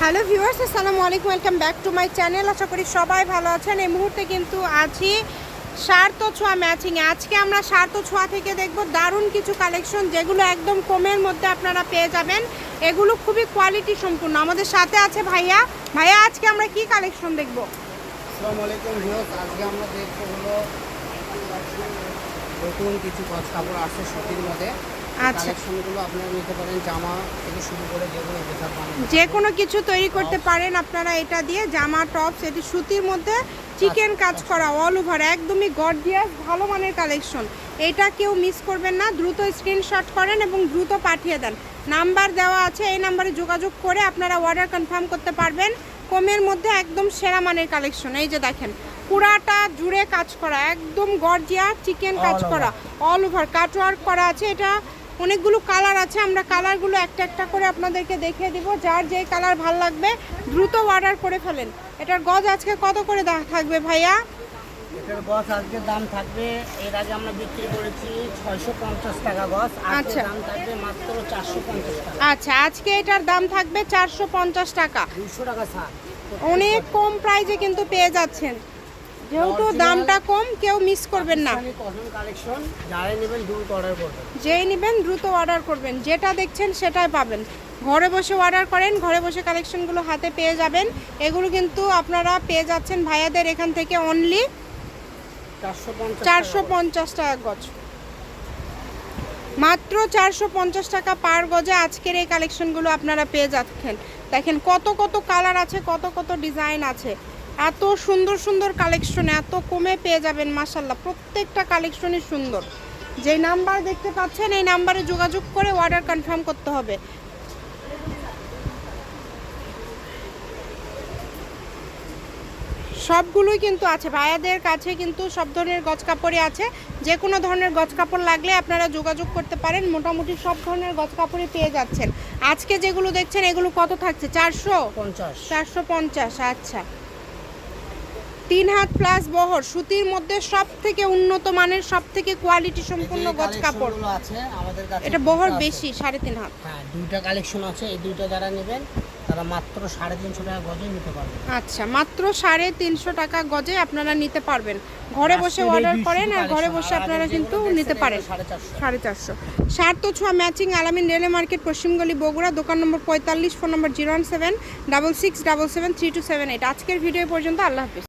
Hello viewers, আসসালামু আলাইকুম, welcome back to my channel. আশা করি সবাই ভালো আছেন। এই মুহূর্তে কিন্তু আছি সার্থ ছোঁয়া ম্যাচিংয়ে। আজকে আমরা সার্থ ছোঁয়া থেকে দেখব দারুণ কিছু কালেকশন যেগুলো একদম কমের মধ্যে আপনারা পেয়ে যাবেন। এগুলো খুবই কোয়ালিটি সম্পূর্ণ। আমাদের সাথে আছে ভাইয়া। ভাইয়া, আজকে আমরা কি কালেকশন দেখব? আসসালামু আলাইকুম ভিউয়ার্স, আজকে আমরা দেখব হলো নতুন কিছু কাপড় আসছে সুতির মধ্যে আচ্ছা। কালেকশনগুলো আপনারা নিতে পারেন জামা থেকে শুরু করে যে কোনো কিছু তৈরি করতে পারেন আপনারা এটা দিয়ে জামা টপস এটি সুতির মধ্যে চিকেন কাজ করা অল ওভার একদমই গর্জিয়াস ভালো মানের কালেকশন এটা কেউ মিস করবেন না দ্রুত স্ক্রিনশট করেন এবং দ্রুত পাঠিয়ে দেন। নাম্বার দেওয়া আছে এই নাম্বারে যোগাযোগ করে আপনারা অর্ডার কনফার্ম করতে পারবেন। কমের মধ্যে একদম সেরা মানের কালেকশন এই যে দেখেন পুরাটা জুড়ে কাজ করা একদম গর্জিয়া চিকেন কাজ করা অল ওভার কাটওয়ার্ক করা আছে এটা। অনেকগুলো কালার আছে আমরা কালারগুলো একটা একটা করে আপনাদেরকে দেখিয়ে দিব। যার যে কালার ভালো লাগবে দ্রুত অর্ডার করে ফেলেন। এটার গজ আজকে কত করে থাকবে ভাইয়া? এটার গছ আজকে দাম থাকবে এর আগে আমরা বিক্রি করেছি ছয়শো পঞ্চাশ টাকা গছ আচ্ছা। দাম থাকবে মাত্র চারশো পঞ্চাশ টাকা। আচ্ছা আজকে এটার দাম থাকবে চারশো পঞ্চাশ টাকা। দুশো টাকা ছাড়। অনেক কম প্রাইজে কিন্তু পেয়ে যাচ্ছেন। যেহেতু দামটা কম কেউ মিস করবেন না। কটন কালেকশন যারাই নেবেন দ্রুত অর্ডার করবেন যেই নেবেন দ্রুত অর্ডার করবেন। যেটা দেখছেন সেটাই পাবেন। ঘরে বসে অর্ডার করেন ঘরে বসে কালেকশনগুলো হাতে পেয়ে যাবেন। এগুলো কিন্তু আপনারা পেয়ে যাচ্ছেন ভাইয়াদের এখান থেকে অনলি চারশো পঞ্চাশ টাকা গজ। মাত্র চারশো পঞ্চাশ টাকা পার গজে আজকের এই কালেকশনগুলো আপনারা পেয়ে যাচ্ছেন। দেখেন কত কত কালার আছে কত কত ডিজাইন আছে। এত সুন্দর সুন্দর কালেকশন এত কমে পেয়ে যাবেন মাসাল্লাহ প্রত্যেকটা কালেকশনই সুন্দর। যেই নাম্বার দেখতে পাচ্ছেন এই নাম্বারে যোগাযোগ করে অর্ডার কনফার্ম করতে হবে। সবগুলোই কিন্তু আছে। ভাইয়াদের কাছে কিন্তু সব ধরনের গজ কাপড়ই আছে। যে কোনো ধরনের গজ কাপড় লাগলে আপনারা যোগাযোগ করতে পারেন। মোটামুটি সব ধরনের গজ কাপড়ই পেয়ে যাচ্ছেন। আজকে যেগুলো দেখছেন এগুলো কত থাকছে? চারশো? পঞ্চাশ। চারশো পঞ্চাশ আচ্ছা। তিন হাত প্লাস বহর সুতির মধ্যে সব থেকে উন্নত মানের সব থেকে কোয়ালিটি সম্পূর্ণ গজ কাপড়। আছে আমাদের কাছে এটা বহর বেশি সাড়ে তিন হাত। হ্যাঁ দুইটা কালেকশন আছে এই দুইটা যারা নেবেন তারা মাত্র সাড়ে তিনশো টাকা গজে নিতে পারবেন। আচ্ছা মাত্র সাড়ে তিনশো টাকা গজে আপনারা নিতে পারবেন। ঘরে বসে অর্ডার করেন আর ঘরে বসে আপনারা কিন্তু নিতে পারেন। সাড়ে চারশো। চারশো। সার্থ ছোঁয়া ম্যাচিং আলামিন রেলে মার্কেট পশ্চিমগলি বগুড়া দোকান নম্বর পঁয়তাল্লিশ phone number zero one seven double six double seven three two seven eight আজকের ভিডিও পর্যন্ত আল্লাহ হাফিজ।